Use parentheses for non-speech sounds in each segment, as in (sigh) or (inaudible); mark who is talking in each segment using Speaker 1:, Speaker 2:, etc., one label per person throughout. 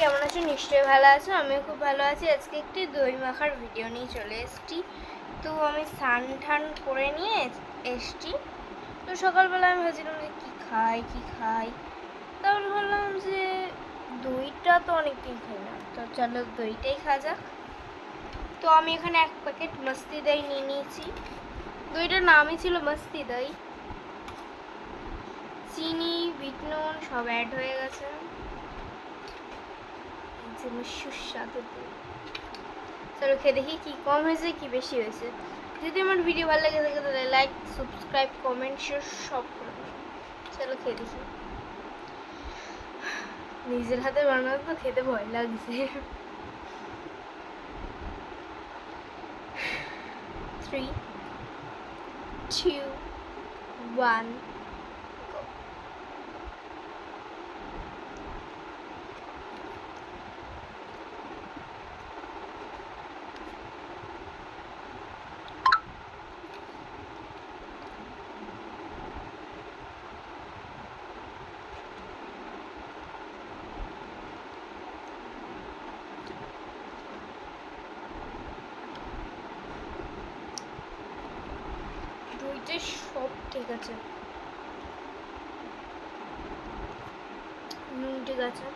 Speaker 1: কেমন আছো? নিশ্চয়ই ভালো আছো। আমিও খুব ভালো আছি। আজকে একটি দই মাখার ভিডিও নিয়ে চলে এসেছি। তো আমি স্নান ঠান করে নিয়ে এসছি। তো সকালবেলা আমি ভাবছিলাম যে কী খাই কী খাই? তারপর ভাবলাম যে দইটা তো অনেকদিন খাই না। তো চলো দইটাই খাওয়া যাক। তো আমি এখানে এক প্যাকেট মস্তি দই নিয়ে নিয়েছি। দইটার নামই ছিল মস্তি দই। চিনি, বিট নুন সব অ্যাড হয়ে গেছে। এই সুস্বাদু চলো খেয়ে দেখি কি কম হয়েছে, কি বেশি হয়েছে। যদি আমার ভিডিও ভালো লেগে থাকে তাহলে লাইক সাবস্ক্রাইব কমেন্ট শেয়ার সব করে চলো খেয়ে দেখি। নিজের হাতে বানানো তো খেতে ভয় লাগছে। থ্রি টু ওয়ান দুইটা সব ঠিক আছে। নুন ঠিক আছে।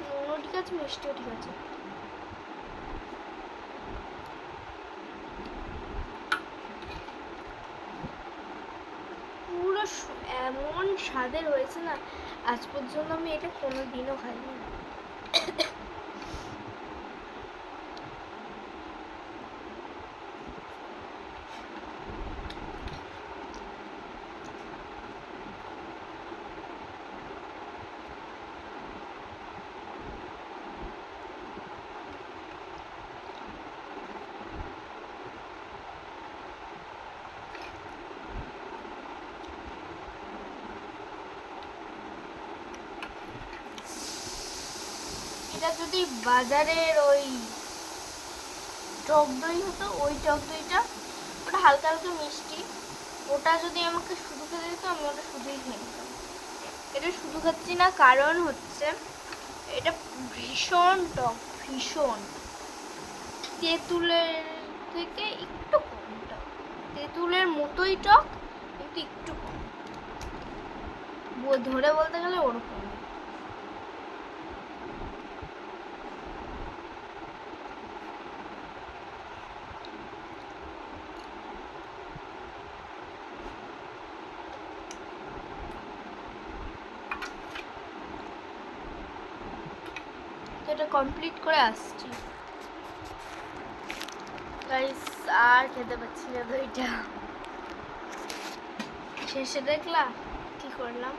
Speaker 1: নুনও ঠিক আছে, মিষ্টিও ঠিক আছে। পুরো এমন স্বাদের হয়েছে না, আজ পর্যন্ত আমি এটা কোনো দিনও খাইনি। এটা যদি বাজারের ওই টক দই হতো, ওই টক দইটা, ওটা হালকা হালকা মিষ্টি, ওটা যদি আমাকে শুধু খেতে দিত, আমি ওটা শুধুই খেয়ে নিতাম। এটা শুধু খাচ্ছি না, কারণ হচ্ছে এটা ভীষণ টক, ভীষণ। তেঁতুলের থেকে একটু কম টক। তেঁতুলের মতোই টক, কিন্তু একটু কম। ধরে বলতে গেলে ওরকম এটা কমপ্লিট করে আসছি। গাইস আর খেতে পাচ্ছি না দইটা শেষে দেখলা কি করলাম?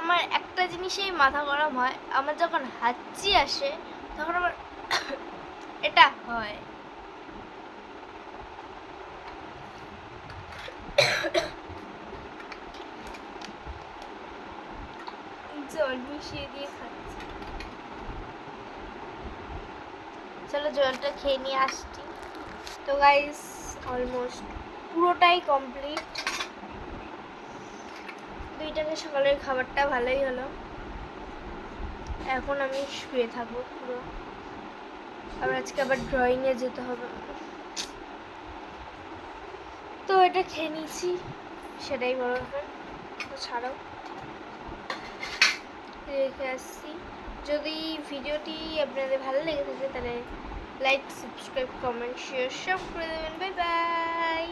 Speaker 1: আমার একটা জিনিসেই মাথা গরম হয়, আমার যখন হাঁচি আসে, তখন আমার (coughs) এটা হয়। জল মিশিয়ে দিয়ে খাচ্ছি। চলো জলটা খেয়ে নিয়ে আসছি। তো গাইস অলমোস্ট পুরোটাই কমপ্লিট দুইটাকে সকালের খাবারটা ভালোই হলো। এখন আমি শুয়ে থাকব পুরো। আবার আজকে আবার ড্রয়িংয়ে যেতে হবে। তো এটা খেয়ে নিয়েছি, সেটাই বড় ব্যাপার। তো ছাড়াও রেখে আসছি। যদি ভিডিওটি আপনাদের ভালো লেগে থাকে তাহলে লাইক সাবস্ক্রাইব কমেন্ট শেয়ার সব করে দেবেন। Bye bye